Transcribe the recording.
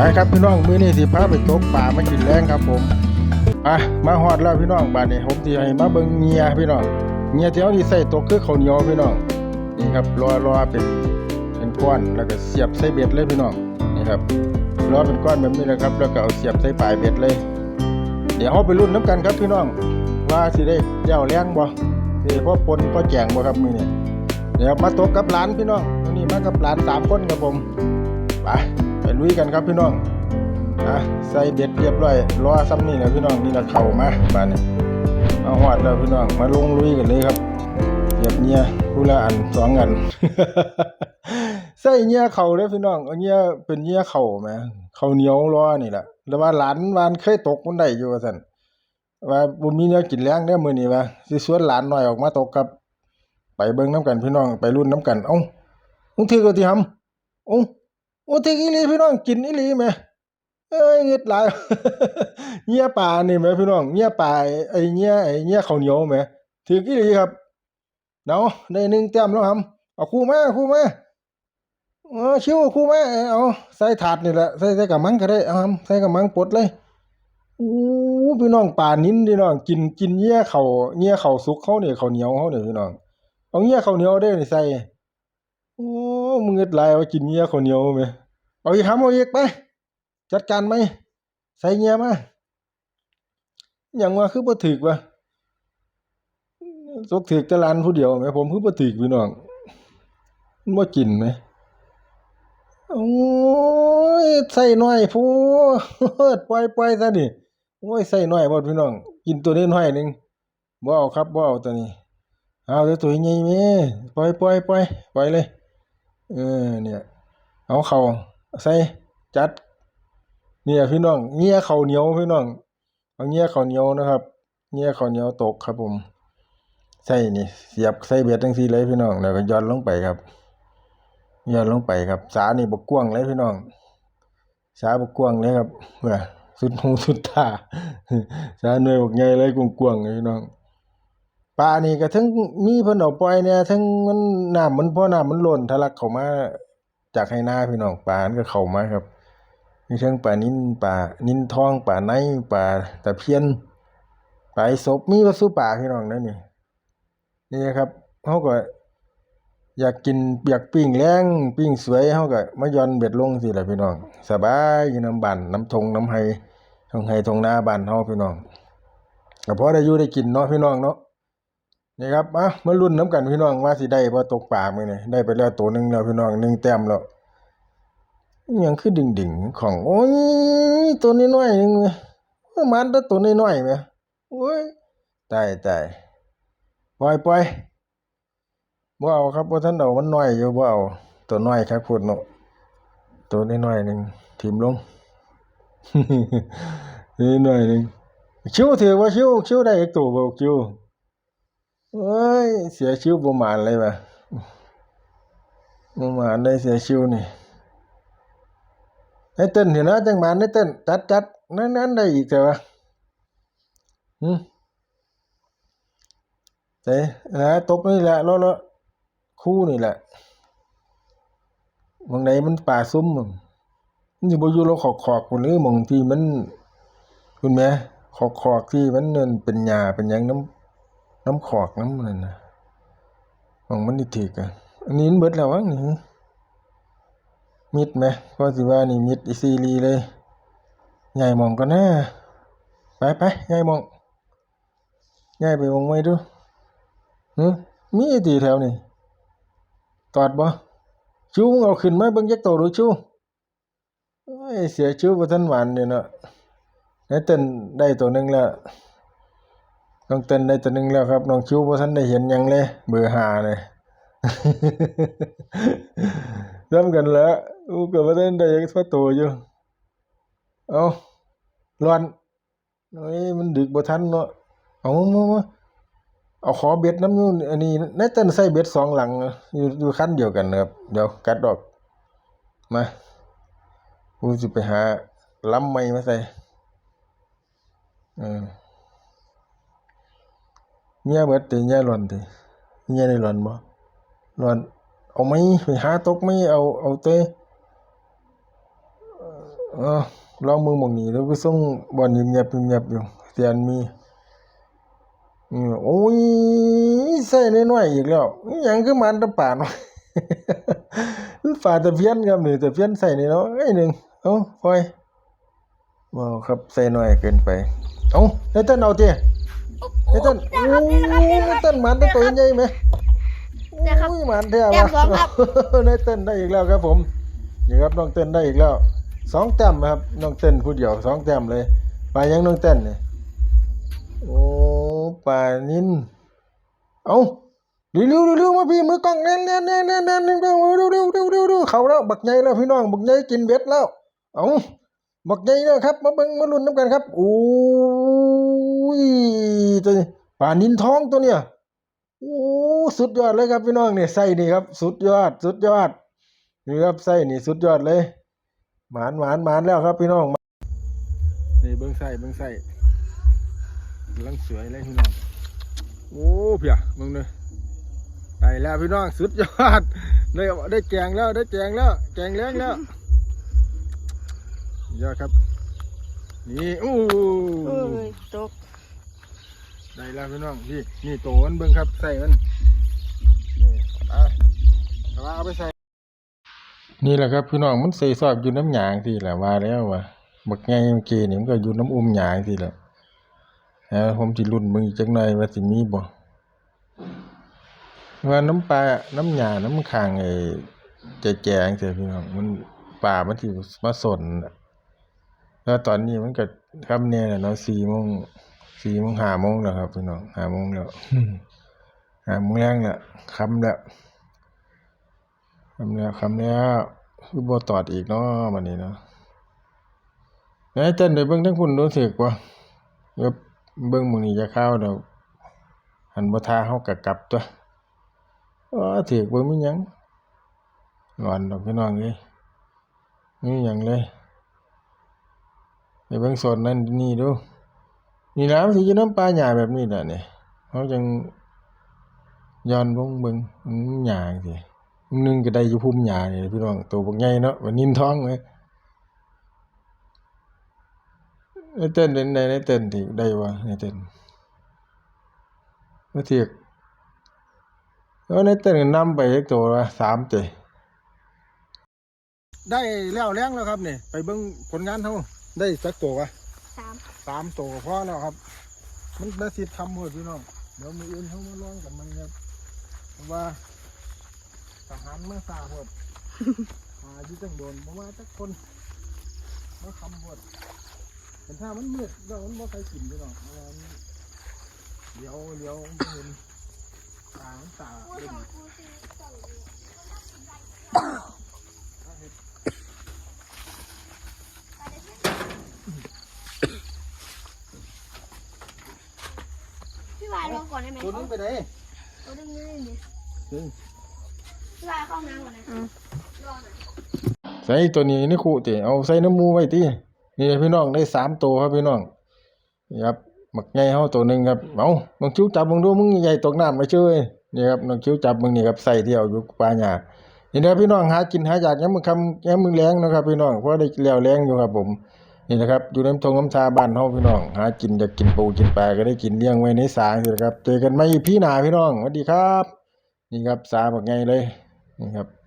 ไปครับพี่น้องมื้อนี้สิพาไปตกปลามากินแรงครับผมอะมาฮอดแล้วพี่น้องบัดนี้ผมสิให้มาเบิ่งเงียพี่น้องเงียที่เฮาสิใส่ตกคือข้าวเหนียวพี่น้องนี่ครับรอรอเป็นเป็นก้อนแล้วก็เสียบใส่เบ็ดเลยพี่น้องนี่ครับรอเป็นก้อนแบบนี้แหละครับ แล้วก็เอาเสียบใส่ปลายเบ็ดเลย เดี๋ยวเฮาไปลุ้นน้ำกันครับพี่น้องว่าสิได้เจ้าแรงบ่สิพ่อปนพ่อแจงบ่ครับมื้อนี้เดี๋ยวมาตกกับหลานพี่น้องวันนี้มากับหลานสามคนครับผมไป ลุยกันครับพี่น้องอะใส่เบ็ดเรียบร้อยรอซ้ำนี่แหละพี่น้องนี่ละเข้ามาบ้านนี้เอาหอดแล้วพี่น้องมาลงลุยกันเลยครับเหยียบเงียผู้ละอันสองอันใส่เงียเข่าเลยพี่น้องเอาเงียเป็นเงียเข่าแหมข้าเหนียวรอนี่แหละแล้วว่าหลานวานเคยตกมันได้อยู่ว่าสันว่าบ่มีแนวกินแรงเด้อมื้อนี้ว่าสิชวนหลานหน้อยออกมาตกกับ ไปเบิ่งนํกันพี่น้องไปรุ่นนํกันเอ้ามึงถือก็ที่หำเอ้า โอ้ถืออีหลีพี่น้องกินอีหลีแหมเอ้ยเงึดหลายเงียป่านี่แหมพี่น้องเงียป่าไอ้เงียไอ้เงียข้าวเหนียวแหมถืออีหลีครับเนาะได้หนึ่งแต้มแล้วหำเอาคู่มาคู่มาเออชิวคู่มาเอาใส่ถาดนี่แหละใส่ใส่กะมังก็ได้เอาหำใส่กะมังปดเลยอู้พี่น้องป่านิ้นพี่น้องกินกินเงี้ยเขาเงี้ยเขาสุกเขาเนี่ยเขาวเหนียวเขาเนี่ยพี่น้องเอาเงี้ยเขาวเหนียวได้ใส่ โอ้มึงเอ็ดหลายเอากินเงี้ยเขาวเหนียวไหมเอาอีกคำเอาอีกไป จัดการไหมใส่เงี้ยมาอย่างว่าคือบ่ถึกวะสกถึกแต่ลานผู้เดียวไหมผมคือบ่ถึกพี่น้องมันบ่กินไหมโอ้ยใส่หน้อยพูดปล่อยปล่อยซะดิโอ้ยใส่หน้อยบ่พี่น้อง กินตัวนี้น้อยหนึงบ่เอาครับบ่เอาตัวนี้เอาแต่ตัวใหญ่แม่ปล่อยปล่อยปล่อยปล่อยเลย เออเนี่ยเอาเขาใส่จัด เนี่ยพี่น้องเงี้ยเขาเหนียวพี่น้องเอาเงี้ยเขาเหนียวนะครับเงี้ยเขาเหนียวตกครับผมใส่นี่เสียบใส่เบ็ดจังซี่เลยพี่น้องแล้วก็ย่อนลงไปครับย่อนลงไปครับ สานี่บ่กว้างเลยพี่น้อง สาบ่กว้างเลยครับเพื่อสุดหูสุดตาสาหน่วยบกใหญ่เลยกว้างๆเลยพี่น้อง ปลานี่ก็ทั้งมีเพิ่นเอาปล่อยเนี่ยทั้งมันน้ำมันพอน้ำมันล้นทะลักเข้ามาจากให้นาพี่น้องปลามันก็เข้ามาครับมีทั้งปลานินปลานินทองปลาในปลาตะเพียนปลาไอ้ศพมีวัสดุปลาพี่น้องนั่นนี่นี่ครับเฮาก็อยากกินอยกปิ้งแรงปิ้งสวยเฮาก็มาย่อนเบ็ดลงสิล่ะพี่น้องสบายอยู่น้ำบ้านน้ำทงน้ำไห้ทงไห้ทงนาบ้านเฮาพี่น้องก็พอได้อยู่ได้กินเนาะพี่น้องเนาะ นี่ครับมามาลุ้นน้ำกันพี่น้องว่าสิได้บ่ตกปลามือนี้ได้ไปแล้วตัวหนึ่งแล้วพี่น้องหนึ่งแต้มแล้วยังคือดิ่งๆของโอ้ยตัวน้อยๆนึงเว้ยเออมันแต่ตัวน้อยๆแหมโอ้ยตายตายปล่อยปล่อยบ่เอาครับบ่ทันเอามันน้อยอยู่บ่เอาตัวน้อยครับพูดเนาะตัวน้อยๆหนึ่งทิ่มลงนี่น้อยหนึ่งชิวถือว่าชิวชิวได้อีกตัวบ่ชิว เอ้ย เสียชิวบ่หมานเลยว่ะบ่หมานได้เสียชิวนี่ไอ้เต้นเห็นนะจังหมานไอ้เต้นจัดจัดนั้นๆได้อีกแต่ว่าหึเต้นะตบนี่แหละเลาะๆคู่นี่แหละบางใดมันป่าซุ่มมันอยู่บอยู่เราขอกขอกๆพุ่นหรือมองที่มันคุณแม่ขอกขอกที่มันนั่นเป็นหญ้าเป็นยังน้ำ น้ำขอกน้ำนั่นนะหมองมันสิถึกอะอันนี้เบิดแล้ววังนี่มิดไหมก็สิว่านี่มิดอีซีรีเลย ใหญ่มองก็น่าไปไปใหญ่มองใหญ่ไปมองไว้ดูหึมีตีแถวนี่ตอดบ่ชูงเอาขึ้นมาเบิ่งจักโตดูชูโอ้ยเสียชูบ่ทันหวานนี่เนาะไอ้เต้นได้ตัวหนึงแล้ว น้องเต้นได้ตัวนึงแล้วครับน้องชูบ่ทันได้เห็นยังเลยเบอร์5เลยนำกันแล้วอูก็บ่ทันได้จักตัวอยู่เอาร้อนโอ้ยมันดึกบ่ทันเนาะเอามามาเอาขอเบ็ดน้ำอยู่อันนี้ในเต้นใส่เบ็ดสองหลังอยู่อยู่คันเดียวกันนะครับเดี๋ยวกัดดอกมากูสิไปหาล้ำใหม่มาใส่เออ เมียเบิดติเมียหล่อนติเมียได้หล่อนบ่หล่อน เอาไหมไปหาตกไหมเอาเอาเต้เอเอลองมือมองนี้แล้วก็ส่งบอลเงียบๆเงียบอยู่เสียนมีอืมโอ้ยใส่น้อยๆอีกแล้วยังคือมันตะป่านวะฝาตะเพี้ยนครับนี่ตะเพี้ยนใส่นี่เนาะไอ้หนึ่งเอ้าปล่อยว้าวครับใส่น้อยเกินไป เอ้าไอ้ต้นเอาเตี้ย ไอ้ต้นโอ้ยไอ้ต้นมันตะตัวใหญ่ไหมเนี่ยครับ โอ้ยมันแท้แต้วะมสองครับ ได้เต้นได้อีกแล้วครับผมนี่ครับน้องเต้นได้อีกแล้วสองแต้มครับน้องเต้นผู้เดียวสองแต้มเลยปลายังน้องเต้นเนี่ยโอ้ปลานินเอาเร็วเร็วเร็วมาพี่มือกล้องแน่นแน่นแน่นแน่นแน่นเร็วเร็วเร็วเร็วเร็วเร็วเขาแล้วบักใหญ่แล้วพี่น้องบักใหญ่กินเบ็ดแล้วเอาบักใหญ่แล้วครับ มาเบิ่งมาลุ้นน้ำกันครับโอ้ย ตัวนี้ปลานินท้องตัวเนี้ยโอ้สุดยอดเลยครับพี่น้องเนี่ยไส้นี่ครับ สุดยอด สุดยอดนี่ครับไส้นี่สุดยอดเลย หมานหมานหมานแล้วครับพี่น้องนี่เบิ้งไส้เบิ้งไส้กำลังสวยเลยพี่น้องโอ้เพียเบิ้งเลยได้แล้วพี่น้องสุดยอดได้ได้แกงแล้วได้แกงแล้วแกงแล้งแล้วยอดครับ นี่อู้เอ้ยตก ได้แล้วพี่น้องนี่นี่โตมันเบิ้งครับใส่มันนี่เอาเอาเอาไปใส่นี่แหละครับพี่น้องมันใส่ซอกอยู่น้ำหยางที่แหละว่าแล้วว่าบักไงเมื่อกี้นี่มันก็อยู่น้ำอุ้มหยางที่แหละฮะผมสิรุ่นมึงอีกจักหน่อยว่าสิมีบ่ว่าน้ำปลาน้ำหยาน้ำคางไอ้แก่ๆจังซี่พี่น้องมันป่ามันสิมาสนแล้วตอนนี้มันก็ค่ำแน่แล้วเนาะ4โมง 4โมง5โมงแล้วครับพี่น้อง5โมงแล้ว5โมงแรงแล้วค่ำแล้วคำแล้วคำแล้วคือบ่ตอดอีกเนาะบัดนี้เนาะไหนเต้นได้เบิ่งทั้งพุ่นรู้สึกบ่เดี๋ยวเบิ่งมื้อนี้จะเข้าดอกหันบ่ทาเฮาก็กลับตัวอ๋อถือบ่มีหยังงอนดอกพี่น้องเอ้ยมีหยังเลยไปเบิ่งโซนนั้นนี่ดู นี่ล่ะมันสิอยู่น้ำปลาหญ้าแบบนี้ล่ะนี่ยเฮาจังย้อนลงเบิงมันหญ้าจังซี่หนึงก็ได้อยู่พุ่มหญ้านี่ยพี่น้องตัวบักใหญ่เนาะว่านินท้องเลยไอ้เต้นเป็นเต้นที่ได้ว่าไอ้เต้นบ่เทียกแล้วในเต้นก็นำไปอีกตัวละ3เตได้แล้วแรงแล้วครับเนี่ยไปเบิ่งผลงานเฮาได้สักตัววะ สามสามตัวก็พอแล้วครับ มันได้สิทำหมดพี่น้องเดี๋ยวมื้ออื่นเฮามาลองกันมันครับเพราะว่าทหารเมื่อสาหดหาอยู่จังโดนบ่มาจักคนมาคำหดเป็นถ้ามันมืดแล้วมันบ่ใครกินพี่น้องเพราะว่ามันเดี๋ยวเดี๋ยวมันเห็นตามันตาเล่นพี่วายลงก่อนได้ไหม ตัวนี้ไปไหนตัวดึงนี่ดินี่พี่วายเข้าห้องน้ำก่อนนะรอหน่อยใส่ตัวนี้นี่คู่ติเอาใส่น้ำมูไว้ตินี่พี่น้องได้สามตัวครับพี่น้องนี่ครับหมักใหญ่เฮาตัวหนึงครับเอาน้องคิ้วจับมึงดูมึงใหญ่ตกน้ำไปเช่วยนี่ครับน้องคิ้วจับมึงนี่ครับใส่ที่เอาอยู่ปลาหญ้านี่นะพี่น้องหากินหาอยากยามมื้อค่ำยามมื้อแลงเนาะครับพี่น้องเพราะได้แล้วแรงอยู่ครับผม นี่นะครับอยู่ในทงน้ำชาบ้านเฮาพี่น้อง หากินอยากกินปูกินปลาก็ได้กินเลี้ยงไว้ในสานี่แหละครับ เจอกันใหม่พี่หนาพี่น้องสวัสดีครับ นี่ครับสาบอกไงเลยนี่ครับ